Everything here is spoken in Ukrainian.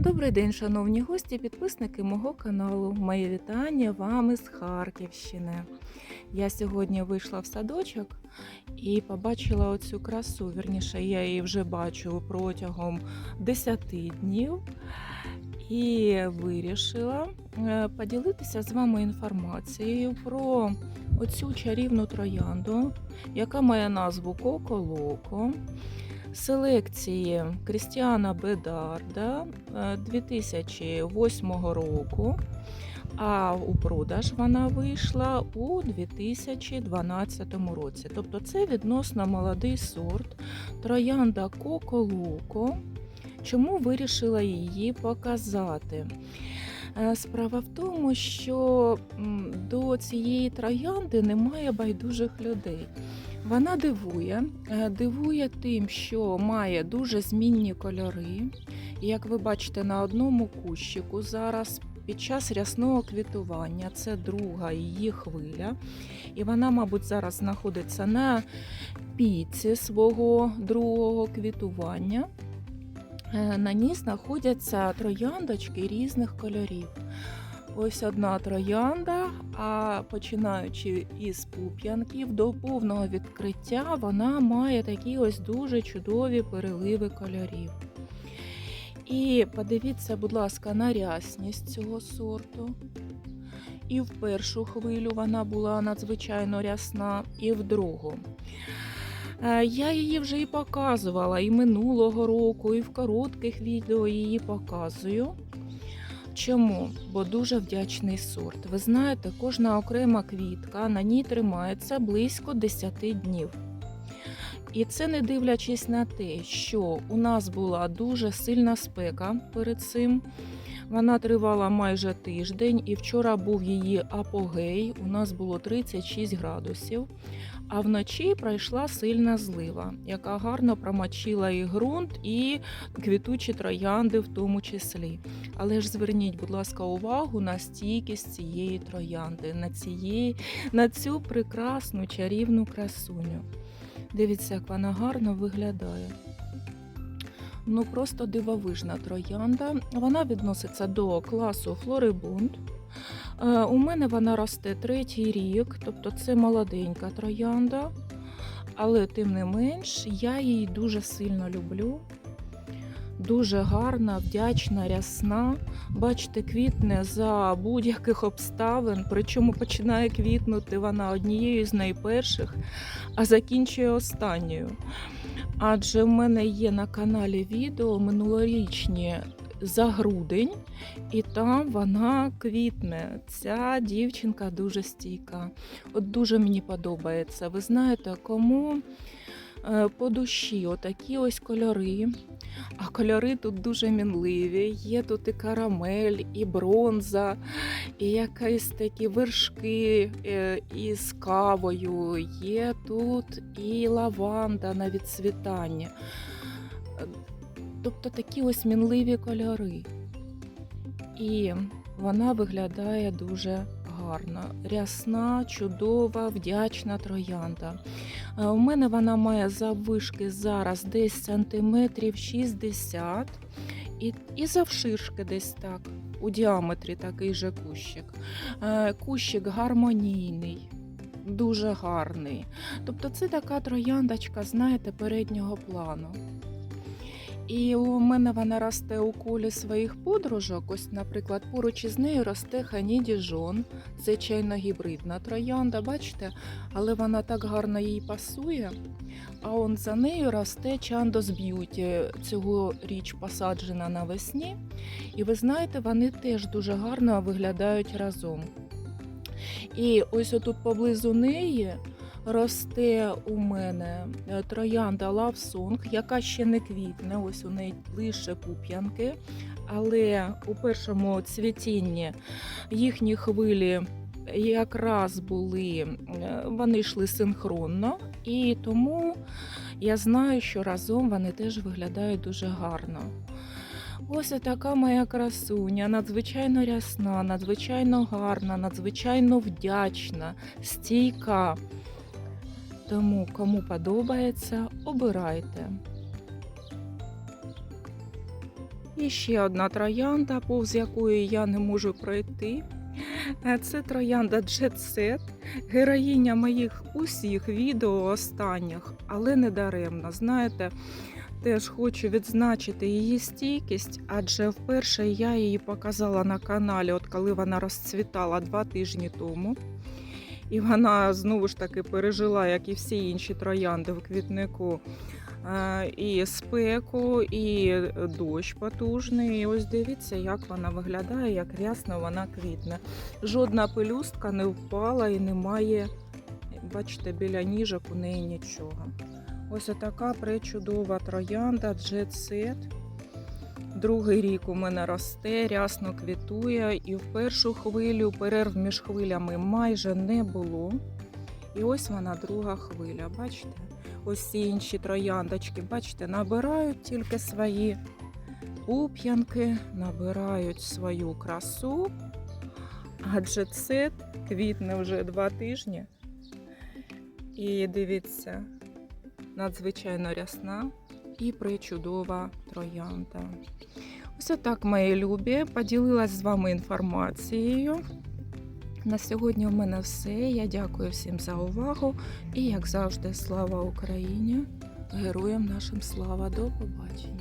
Добрий день, шановні гості, підписники мого каналу. Моє вітання вам із Харківщини. Я сьогодні вийшла в садочок і побачила оцю красу. Вірніше, я її вже бачу протягом 10 днів і вирішила е, поділитися з вами інформацією про оцю чарівну троянду, яка має назву Коко Локо селекції Крістіана Бедарда е, 2008 року. А у продаж вона вийшла у 2012 році. Тобто це відносно молодий сорт троянда Коко Луко. Чому вирішила її показати? Е, Справа в тому, що до цієї троянди немає байдужих людей. Вона дивує, е, дивує тим, що має дуже змінні кольори. Як ви бачите на одному кущику зараз під час рясного квітування, це друга її хвиля. І вона, мабуть, зараз знаходиться на піці свого другого квітування. Е, На ній знаходяться трояндочки різних кольорів. Ось одна троянда, а починаючи із пуп'янків до повного відкриття, вона має такі ось дуже чудові переливи кольорів. І подивіться, будь ласка, на рясність цього сорту. І в першу хвилю вона була надзвичайно рясна, і в другу. Е, Я її вже і показувала і минулого року, і в коротких відео її показую. Чому? Бо дуже вдячний сорт. Ви знаєте, кожна окрема квітка на ній тримається близько 10 днів. І це не дивлячись на те, що у нас була дуже сильна спека перед цим. Вона тривала майже тиждень, і вчора був її апогей. У нас було 36 градусів. А вночі пройшла сильна злива, яка гарно промочила і ґрунт, і квітучі троянди в тому числі. Але ж зверніть, будь ласка, увагу на стійкість цієї троянди, на, цієї, на цю прекрасну чарівну красуню. Дивіться, як вона гарно виглядає. Ну, просто дивовижна троянда. Вона відноситься до класу Флорибунд. Е, У мене вона росте третій рік, тобто це молоденька троянда. Але тим не менш, я її дуже сильно люблю. Дуже гарна, вдячна, рясна. Бачите, квітне за будь-яких обставин, причому починає квітнути вона однією з найперших, а закінчує останньою. Адже в мене є на каналі відео минулорічні за грудень, і там вона квітне. Ця дівчинка дуже стійка. От дуже мені подобається. Ви знаєте, кому по душі отакі ось кольори. А кольори тут дуже мінливі. Є тут і карамель, і бронза, і якісь такі вершки е, із кавою. Є тут і лаванда на відцвітання. Е, Тобто такі ось мінливі кольори. І вона виглядає дуже гарно. Рясна, чудова, вдячна троянда. Е, У мене вона має заввишки зараз десь сантиметрів 60 і, і завширшки десь так. У діаметрі такий же кущик. Е, Кущик гармонійний. Дуже гарний. Тобто це така трояндочка, знаєте, переднього плану. І у мене вона росте у колі своїх подружок. Ось, наприклад, поруч із нею росте Хані Діжон. Це чайно-гібридна троянда, бачите? Але вона так гарно їй пасує. А он за нею росте Чандос Б'юті. Цього річ посаджена навесні. І ви знаєте, вони теж дуже гарно виглядають разом. І ось отут поблизу неї росте у мене е, троянда Song, яка ще не квітне. Ось у неї лише пуп'янки. Але у першому цвітінні їхні хвилі якраз були, е, вони йшли синхронно, і тому я знаю, що разом вони теж виглядають дуже гарно. Ось така моя красуня, надзвичайно рясна, надзвичайно гарна, надзвичайно вдячна, стійка. Тому кому подобається, обирайте. І ще одна троянда, повз якої я не можу пройти. Е, Це троянда Jet Set, героїня моїх усіх відео останніх, але не даремно. Знаєте, теж хочу відзначити її стійкість, адже вперше я її показала на каналі, от коли вона розцвітала два тижні тому. І вона знову ж таки пережила, як і всі інші троянди в квітнику, е, і спеку, і дощ потужний. І ось дивіться, як вона виглядає, як рясно вона квітне. Жодна пелюстка не впала і немає, бачите, біля ніжок у неї нічого. Ось така пречудова троянда Set. Другий рік у мене росте, рясно квітує, і в першу хвилю перерв між хвилями майже не було. І ось вона друга хвиля. Бачите? Ось ці інші трояндочки, бачите, набирають тільки свої пуп'янки, набирають свою красу. А джетсет квітне вже два тижні. І дивіться, надзвичайно рясна і причудова троянда. Ось отак, мої любі, поділилась з вами інформацією. На сьогодні у мене все. Я дякую всім за увагу. І, як завжди, слава Україні! Героям нашим слава! До побачення!